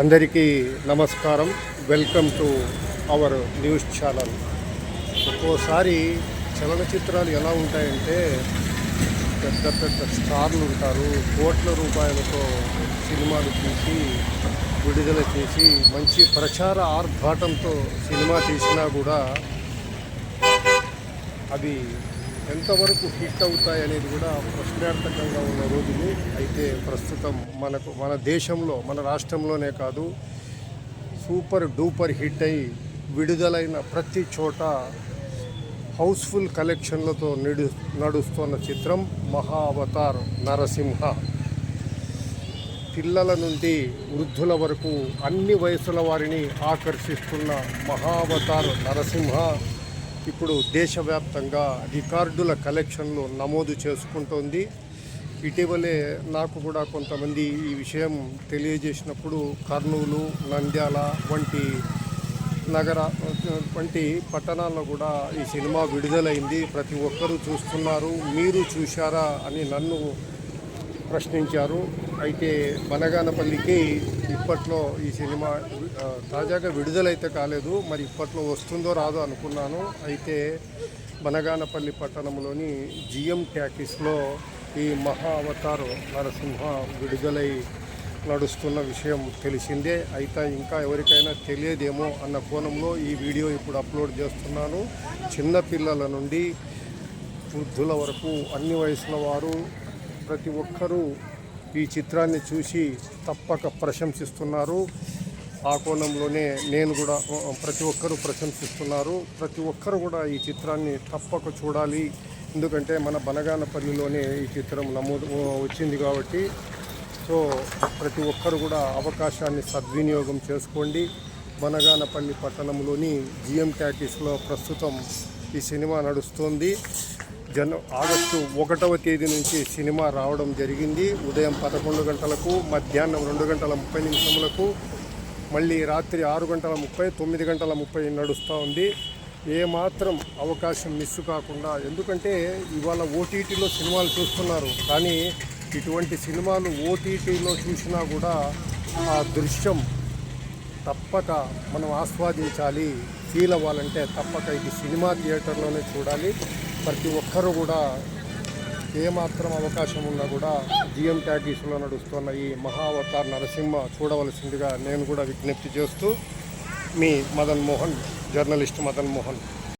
అందరికీ నమస్కారం. Welcome to our news channel ఒక్కోసారి చలనచిత్రాలు ఎలా ఉంటాయంటే పెద్ద పెద్ద స్టార్లు ఉంటారు. కోట్ల రూపాయలతో సినిమాలు తీసి విడుదల చేసి మంచి ప్రచార ఆర్భాటంతో సినిమా తీసినా కూడా అవి ఎంతవరకు హిట్ అవుతాయి అనేది కూడా ప్రశ్నార్థకంగా ఉన్న రోజులు. అయితే ప్రస్తుతం మనకు మన దేశంలో మన రాష్ట్రంలోనే కాదు సూపర్ డూపర్ హిట్ అయి విడుదలైన ప్రతి చోట హౌస్ఫుల్ కలెక్షన్లతో నిడు నడుస్తున్న చిత్రం మహావతార్ నరసింహ. పిల్లల నుండి వృద్ధుల వరకు అన్ని వయసుల వారిని ఆకర్షిస్తున్న మహావతార్ నరసింహ. ఇప్పుడు దేశవ్యాప్తంగా రికార్డుల కలెక్షన్లు నమోదు చేసుకుంటోంది. ఇటీవలే నాకు కూడా కొంతమంది ఈ విషయం తెలియజేసినప్పుడు కర్నూలు నంద్యాల వంటి నగర వంటి పట్టణాల్లో కూడా ఈ సినిమా విడుదలైంది. ప్రతి ఒక్కరూ చూస్తున్నారు. మీరు చూశారా అని నన్ను ప్రశ్నించారు. అయితే బనగానపల్లికి ఇప్పట్లో ఈ సినిమా తాజాగా విడుదలైతే కాలేదు. మరి ఇప్పట్లో వస్తుందో రాదో అనుకున్నాను. అయితే బనగానపల్లి పట్టణంలోని జిఎం ట్యాకీస్లో ఈ మహా అవతారు నరసింహ విడుదలై నడుస్తున్న విషయం తెలిసిందే. అయితే ఇంకా ఎవరికైనా తెలియదేమో అన్న కోణంలో ఈ వీడియో ఇప్పుడు అప్లోడ్ చేస్తున్నాను. చిన్నపిల్లల నుండి వృద్ధుల వరకు అన్ని వయసుల వారు ప్రతి ఒక్కరూ ఈ చిత్రాన్ని చూసి తప్పక ప్రశంసిస్తున్నారు. ఆ కోణంలోనే నేను కూడా ప్రతి ఒక్కరూ ప్రశంసిస్తున్నారు. ప్రతి ఒక్కరు కూడా ఈ చిత్రాన్ని తప్పక చూడాలి. ఎందుకంటే మన బనగానపల్లిలోనే ఈ చిత్రం నమోదు వచ్చింది కాబట్టి. సో ప్రతి ఒక్కరు కూడా అవకాశాన్ని సద్వినియోగం చేసుకోండి. బనగానపల్లి పట్టణంలోని జిఎం టాకీస్లో ప్రస్తుతం ఈ సినిమా నడుస్తోంది. జన ఆగస్టు ఒకటవ తేదీ నుంచి సినిమా రావడం జరిగింది. ఉదయం పదకొండు గంటలకు మధ్యాహ్నం రెండు గంటల ముప్పై నిమిషములకు మళ్ళీ రాత్రి ఆరు గంటల ముప్పై తొమ్మిది గంటల ముప్పై నడుస్తూ ఉంది. ఏమాత్రం అవకాశం మిస్ కాకుండా ఎందుకంటే ఇవాళ ఓటీటీలో సినిమాలు చూస్తున్నారు. కానీ ఇటువంటి సినిమాలు ఓటీటీలో చూసినా కూడా ఆ దృశ్యం తప్పక మనం ఆస్వాదించాలి. ఫీల్ అవ్వాలంటే తప్పక ఇది సినిమా థియేటర్లోనే చూడాలి. ప్రతి ఒక్కరూ కూడా ఏమాత్రం అవకాశం ఉన్నా కూడా జిఎం ట్యాగీస్లో నడుస్తున్న ఈ మహావతార్ నరసింహ చూడవలసిందిగా నేను కూడా విజ్ఞప్తి చేస్తూ మీ మదన్ మోహన్ జర్నలిస్ట్ మదన్ మోహన్.